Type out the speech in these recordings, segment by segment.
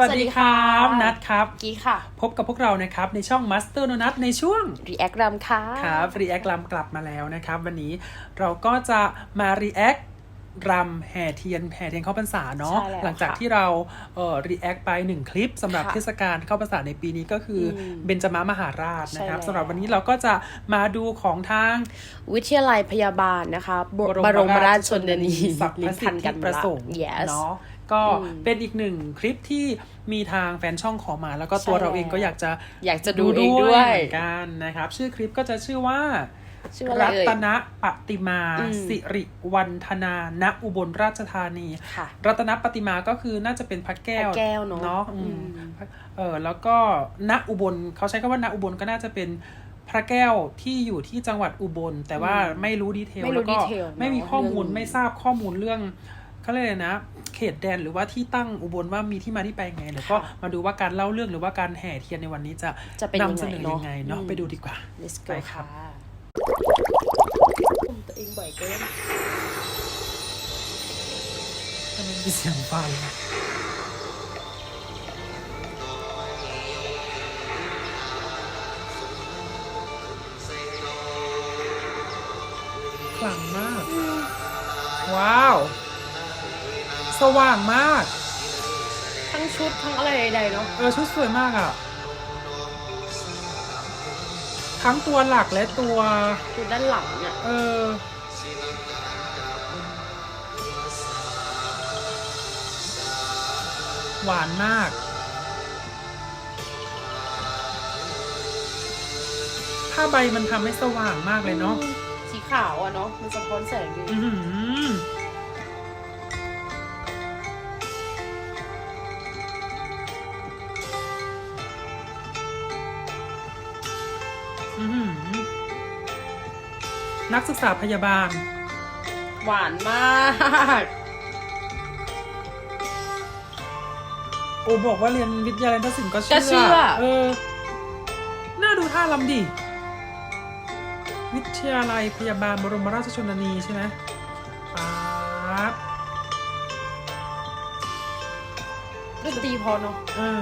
วัสดีครับสวัสดีค่ะนัดครับกี้ค่ะ พบกับพวกเรานะครับในช่อง Master No นัดในช่วง React รำค่ะครับรีแอครำกลับมาแล้วนะครับ วันนี้เราก็จะมารีแอครำแห่เทียนแห่เทียนเข้าพรรษาเนาะใช่แล้วหลังจากค่ะที่เราเอ่อรีแอคไปหนึ่งคลิปสำหรับค่ะเทศกาลเข้าพรรษาในปีนี้ก็คืออมเบญจมามหาราชนะครับใช่แล้วสำหรับวันนี้เราก็จะมาดูของทางวิทยาลัยพยาบาลนะคะบบรบรมราชชนนีสัพลิ้พนสิพัทนธิกันประละสงค์ yes เนาะ ก็อืมเป็นอีกหนึ่งคลิปที่มีทางแฟนช่องขอมาแล้วก็ตัวใช่เราเองก็อยากจะอยากจะดูเองด้วยเหมือนกันนะครับ ชื่อคลิปก็จะชื่อว่าชื่อว่าอะไรรัเอ่ยตนปฏิมาอืมสิริวันธนาณอุบลราชธานีค่ะรัตนปฏิมาก็คือน่าจะเป็นพระแก้วพระแก้วเนอะอืมอืมเออแล้วก็ณอุบลเขาใช้คำว่าณอุบลก็น่าจะเป็นพระแก้วที่อยู่ที่จังหวัดอุบล แต่ว่าไม่รู้ดีเทลไม่รู้แล้วก็ดีเทลเนอะไม่มีข้อมูลเรื่องไม่ทราบข้อมูลเรื่องเขาเรียกอะไรนะ เขตแดนหรือว่าที่ตั้งอุบลว่ามีที่มาที่ไปยังไงเดี๋ยวก็มาดูว่าการเล่าเรื่องหรือว่าการแห่เทียนในวันนี้จะจะเป็นยังไงนำเสนอยังไงเนาะเนอะไปดูดีกว่า let's ไป go ครับค่ะตัวเองบ่อยเกินทำไมมีเสียงฟั สว่างมาก ทั้งชุดทั้งอะไรใดๆเนาะเออชุดสวยมากอะ่ะ ทั้งตัวหลักและตัว ชุดด้านหลังเนี่ยเออ หวานมาก ผ้าใบมันทำให้สว่างมากเลยเนาะอืมสีขาวอะเนาะมันสะท้อนแสงดี อื้อหืออื้ นักศึกษาพยาบาล หวานมากโอ้บอกว่าเรียนวิทยาลัยทัศิลป์ก็ก็เชื่อ เออ น่าดูท่าลำดิ วิทยาลัยพยาบาลบรมราชชนนีใช่ไหมป๊าบดนตรีพอเนาะ เออ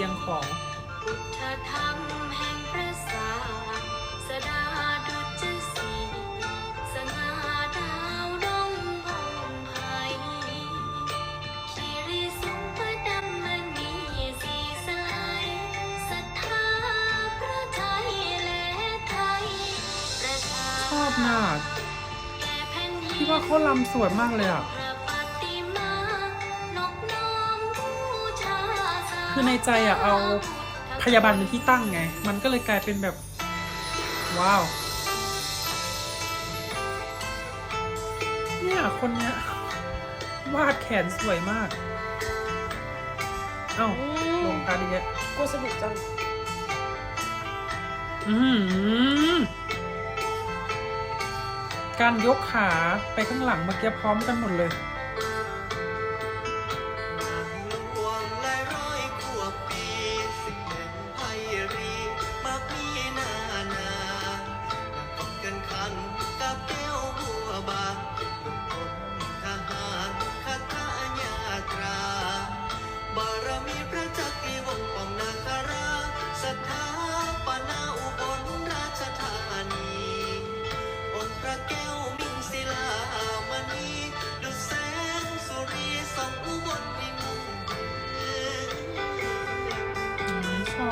ียงของพุทธธรรมแห่งพระศาสดาดุจสีสง่าดาวดงพงไพคีรีสุภดำมณีสีสลายศรัทธาพระไทยและไทยประชาชอบมาก พี่ว่าเขาลำสวยมากเลยอะ คือในใจอะเอาพยาบาลเป็นที่ตั้งไง มันก็เลยกลายเป็นแบบ ว้าว เนี่ยคนเนี้ยวาดแขนสวยมาก เอ้าลงการดีแกกูสนุกจัง อือหือการยกขาไปข้างหลังเมื่อกี้พร้อมกันหมดเลย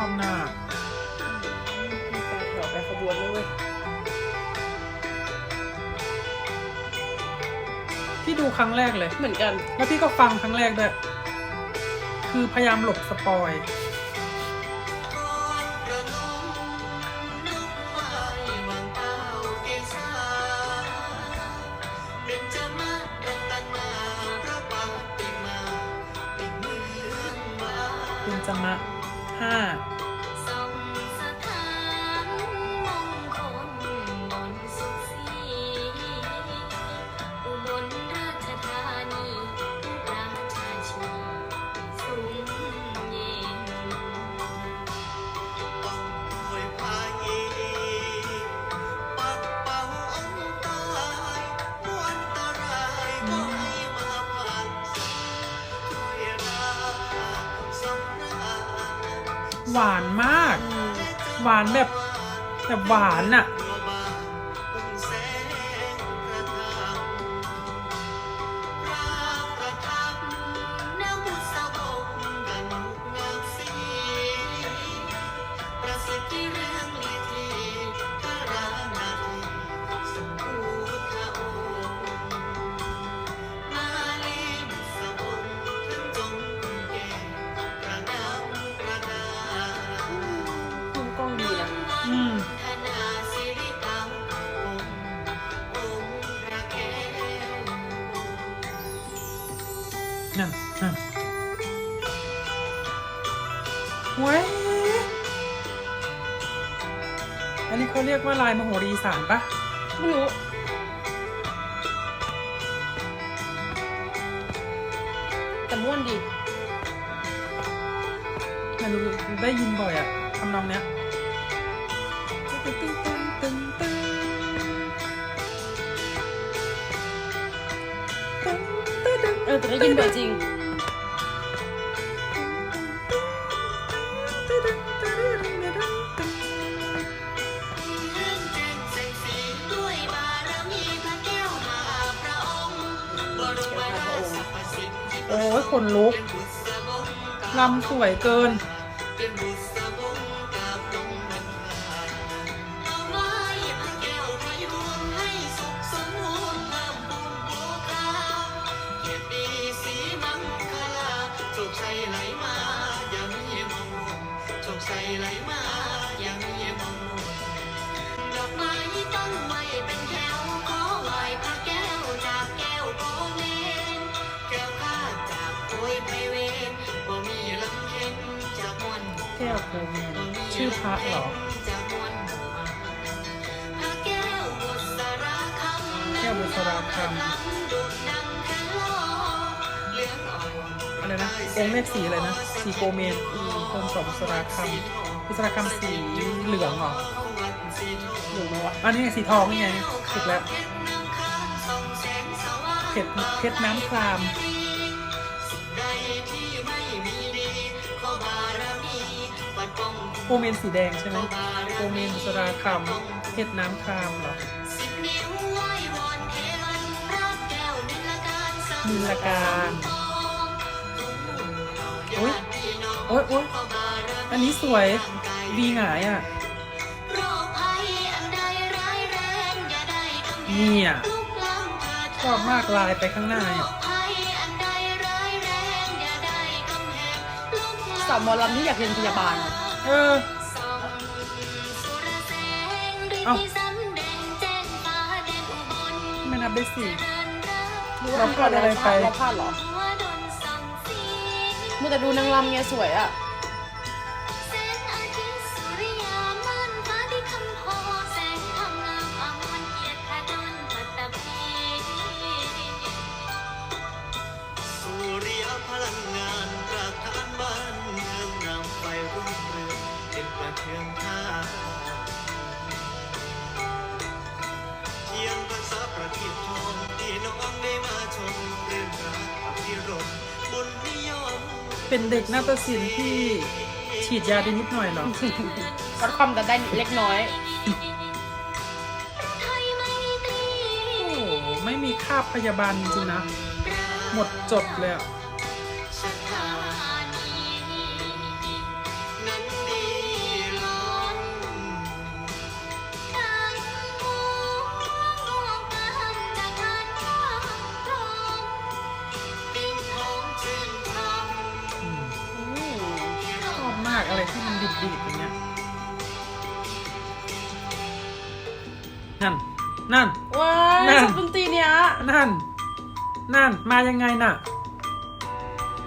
อบน่ะแถวไปขบวนเลยเว้ยพี่ดูครั้งแรกเลย เหมือนกัน แล้วพี่ก็ฟังครั้งแรกด้วย คือพยายามหลบสปอย หวานมากอืมหวานแบบแบบหวานอะ ยกว่าลายมโหรีสารปะไม่รู้แต่ม่วนดีไม่รู้ได้ยินบ่อยอะทำนองเนี้ยเออแต่ได้ยินบ่อยจริง ขนลุกลำสวยเกิน ยไปเวนบ่มีลำเค็นจากมวลแก้วโกเมนชื่อพระเหรอจากมวลหมู่มารพระแก้วบุษราคำแก้วบุษราคำดุจดังแค่ลอเหลืองอ่อนอะไรนะองค์เลขสีอะไรนะสีโกเมนอืมเพิ่มสองบุษราคำบุษราคำสีเหลืองเหรอหนูไหมวะอันนี้ไงสีทองนี่ไงถูกแล้วเพชรน้ำค้างส่องแสงสว่างเพชรเพชรน้ำคราม โอเมนสีแดงใช่ไหมโอเมนสราคำเห็ดน้ำคามเหรอมีละการโอ๊ยโอ๊ยโอ๊ยอันนี้สวยดีหงายอะเนี่ยชอบมากลายไปข้างหน้าสาวมอลำนี่อยากเรียนพยาบาล เออเอาไม่นับได้สี่ เราพลาดอะไรไป เราพลาดเหรอมึงแต่ดูนางรำไงสวยอะ เป็นเด็กนาฏศิลป์ที่ฉีดยาไปนิดหน่อยเหรอ วัดความแต่ได้เล็กน้อยไทยไม่ตรีโอ้โหไม่มีคาบพยาบาลจริงๆนะ หมดจดเลยอะ ดิบๆอย่างเงี้ยนั่น นั่น ว้ายนั่นชอบดนตรีเนี้ยนั่น นั่น มายังไงน่ะ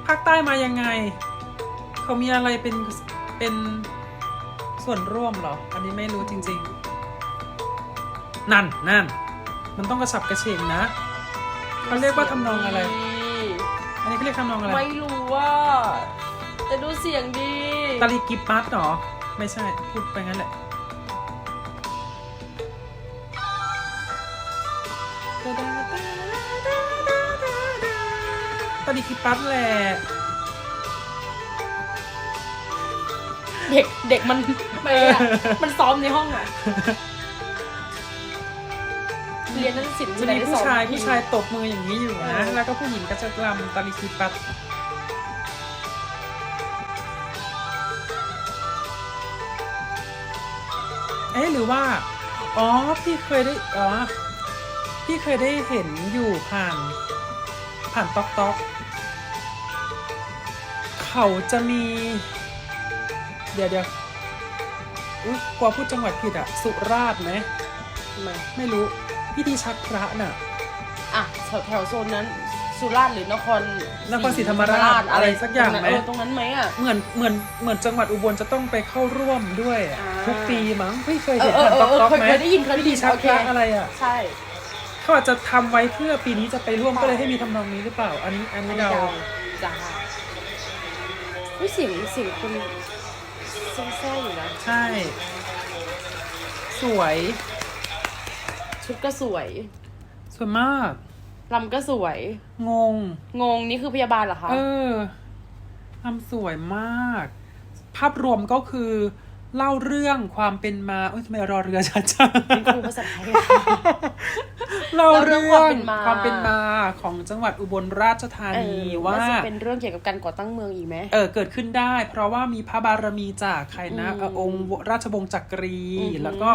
ภาคใต้มายังไง เขามีอะไรเป็น เป็นส่วนร่วมเหรอ อันนี้ไม่รู้จริงๆ นั่น นั่น มันต้องกระฉับกระเฉงนะ เขาเรียกว่าทำนองอะไร อันนี้เขาเรียกทำนองอะไร ไม่รู้ว่า แต่ดูเสียงดีตาลีกิปปัสเหรอ ไม่ใช่ พูดไปงั้นแหละ ตาลีกิปปัสแหละ เด็กเด็กมันไปอะมันซ้อมในห้องอะเรียนนักศิลป์จะที่ไหนมีได้ผู้ซ้อมชายผู้ชายตบมืออย่างนี้อยู่นะเออแล้วก็ผู้หญิงก็จะรำตาลิกีปัด เอ๊ะหรือว่า อ๋อพี่เคยได้ อ๋อพี่เคยได้เห็นอยู่ผ่าน ผ่านต๊อกต๊อกเขาจะมี เดี๋ยวเดี๋ยวอุ๊ยกลัวพูดจังหวัดผิดอะสุราษฎร์ไหมมาไม่รู้ พิธีชักพระน่ะ อะแถวแถวโซนนั้น สุราษฎร์หรือนครนครศรีธรรมราชอะไรสักอย่างไหมเออตรงนั้นไหมอะ เหมือนเหมือนเหมือนจังหวัดอุบลจะต้องไปเข้าร่วมด้วยอะอ่า ทุกปีมั้งไม่เคยเอเห็อนเออผ่านเอต๊อกอต๊อกเคยไหมเคยได้ยินเคยได้พิยิธีนชักโอพเคระอะไรอะใช่ เขาอาจจะทำไว้เพื่อปีนี้จะไปร่วมก็เลยให้มีทำนองนี้หรือเปล่า อันนี้อันนี้เดาจ้าวิเสียงเสียงคุณแซ่ๆอยู่นะ ใช่ สวยชุดก็สวย สวยมาก ลำก็สวย งง งงนี่คือพยาบาลเหรอคะ เออทำสวยมาก ภาพรวมก็คือเล่าเรื่องความเป็นมาเอ้ยทำไมรอเรือชัดจังเป็นครูภาษาไทยเล่าเล่าเรื่เรื่อองงความเป็นมาความเป็นมาของจังหวัดอุบลราชธาเอนีอว่าน่าจะเป็นเรื่องเกี่ยวกับการก่อตั้งเมืองอีกไหมเออเกิดขึ้นได้ เพราะว่ามีพระบารมีจากใครนะอืมเอ่อองค์ราชวงศ์จักรีอือหือแล้วก็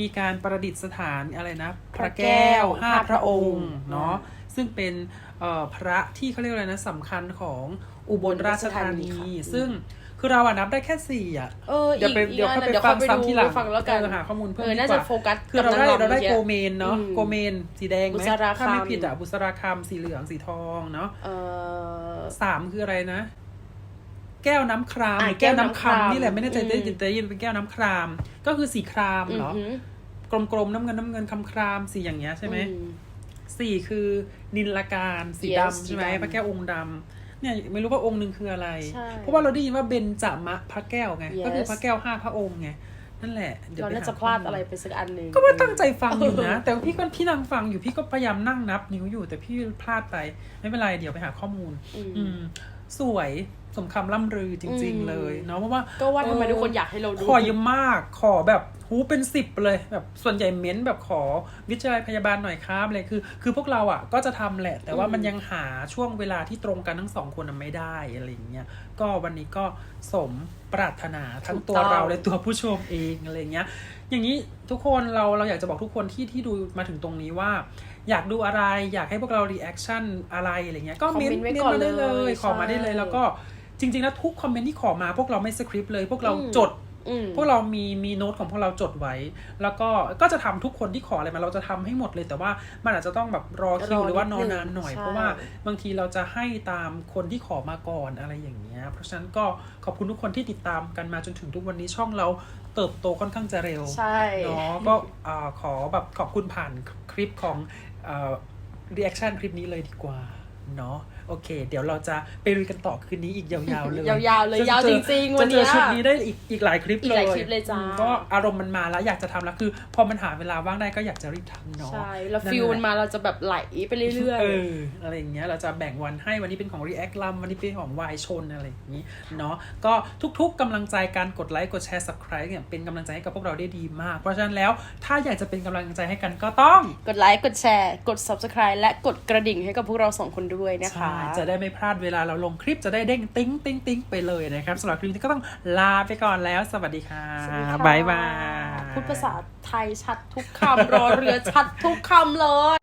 มีการประดิษฐานอะไรนะพพระระแก้แก้ววห้าห้าพระองค์พระองค์เนาะอ่าซึ่งเป็นเอ่อพระที่เขาเรียกอะไรนะสำคัญของอุบลราชธานีค่ะซึ่งคือเราอะนับได้แค่สี่อะเออเดี๋ยวไปอีกเดี๋ยวอีกค่อยไปเดี๋ยวฟัค่องยไปซ้ำทีหลังดูฟังแล้วกันเออหาข้อมูลเพิ่มเออดีน่ากจะว่าโฟกัสคือเราได้กับเราได้นงๆโกมื่อเมนเนาะอืมโกเมนสีแดงไหบุมษราคำถ้าไม่ผิดอะบุษราคำสีเหลืองสีทองเนาะเออสามคืออะไรนะ แก้วน้ำครามอะหรือแก้วน้ำแก้วน้ำครามคำนี่แหละไม่แน่ใจได้อืมยินแต่ได้ยินเป็นแก้วน้ำคราม ก็คือสีครามอืเหรออหือกลมๆน้ำเงินน้ำเงินคำครามสีอย่างเงี้ยใช่ไหมอืสี่คือนิลลการสี Yes ดำใช่ไหมสีดำพระแก้วองค์ดำเนี่ยไม่รู้ว่าองค์หนึ่งคืออะไรใช่เพราะว่าเราได้ยินว่าเบญจมะพระแก้วไง Yes ก็คือพระแก้วห้าพระองค์ไง นั่นแหละดี๋ยวเราไปน่าหจะพลาดข้มูอะไรไปสักอันหนึ่งก็ว่าตั้งใจฟังอยู่นะ แต่พี่ก็พี่นั่งฟังอยู่พี่ก็พยายามนั่งนับนิ้วอยู่ แต่พี่พลาดไปไม่เป็นไรเดี๋ยวไปหาข้อมูล อืมอืมสวยสมคำล่ำลือจริงอืมๆเลยเนาะเพราะว่าก็ว่าทำไมทุกคนอยากให้เราดูขอเยอะมากขอแบบ หูเป็นสิบเลยแบบส่วนใหญ่เม้นแบบขอวิจัยพยาบาลหน่อยครับเลยคือ คือพวกเราอะก็จะทำแหละ แต่ว่ามันยังหาช่วงเวลาที่ตรงกันทั้งสองคนน่ะไม่ได้อะไรอย่างเงี้ยก็วันนี้ก็สมปรารถนาทั้งตัวเราและตัวผู้ชมเองอะไรเงี้ย อย่างนี้ทุกคนเราเราอยากจะบอกทุกคนที่ที่ดูมาถึงตรงนี้ว่า อยากดูอะไรอยากให้พวกเรารีแอคชั่นอะไรอะไรเงี้ยก็คอมเม้นเมนต์ไว้เม้นก่อนมาได้เลยเลย ขอมาได้เลยใช่แล้วก็จริงๆแล้วทุกคอมเมนต์ที่ขอมาพวกเราไม่สคริปต์เลย พวกเราอืมจดอืม พวกเรามีมีโน้ตของพวกเราจดไว้ แล้วก็ก็จะทำทุกคนที่ขออะไรมาเราจะทำให้หมดเลย แต่ว่ามันอาจจะต้องแบบรอคิวรอหรือว่านนิอดนนึงนานหน่อยใช่เพราะว่าบางทีเราจะให้ตามคนที่ขอมาก่อนอะไรอย่างเงี้ย เพราะฉะนั้นก็ขอบคุณทุกคนที่ติดตามกันมาจนถึงทุกวันนี้ช่องเราเติบโตค่อนข้างจะเร็วใช่เนาะก็อ่าขอแบบขอบคุณผ่านคลิปของรีแอคชั่นคลิปนี้เลยดีกว่า เนาะโอเค เดี๋ยวเราจะไปลุยกันต่อคืนนี้อีกยาวๆเลย ยาวๆเลยยาวจริงๆวันจะเจเนี้อยชุดนี้ได้อีกอีกหลายคลิปอีเลกยหลายคลิปเลยจ้าอืมก็อารมณ์มันมาแล้วอยากจะทำแล้วคือ พอมันหาเวลาว่างได้ก็อยากจะรีบทำเนาะใช่แล้วฟิลมันมาเราจะแบบไหลไปเรื่อยเอออะไรอย่างเงี้ยเราจะแบ่งวันให้วันนี้เป็นของ React ลำวันนี้เป็นของวายชนอะไรอย่างนี้เนาะก็ทุกๆกำลังใจการกดไลค์กดแชร์ subscribe เนี่ยเป็นกำลังใจให้กับพวกเราได้ดีมาก เพราะฉะนั้นแล้วถ้าอยากจะเป็นกำลังใจให้กันก็ต้องๆกดไลค์กดแชร์กด subscribe และกดกระดิ่งให้กับพวกเราสองคนด้วยนะคะใช่จะได้ไม่พลาดเวลาเราลงคลิปจะได้เด้งติ้งติ้งติ้งไปเลยนะครับสำหรับคลิปนี้ก็ต้องลาไปก่อนแล้ว สวัสดีค่ะสวัสดีค่ะบ๊ายบายพูดภาษาไทยชัดทุกคำรอเรือชัดทุกคำเลย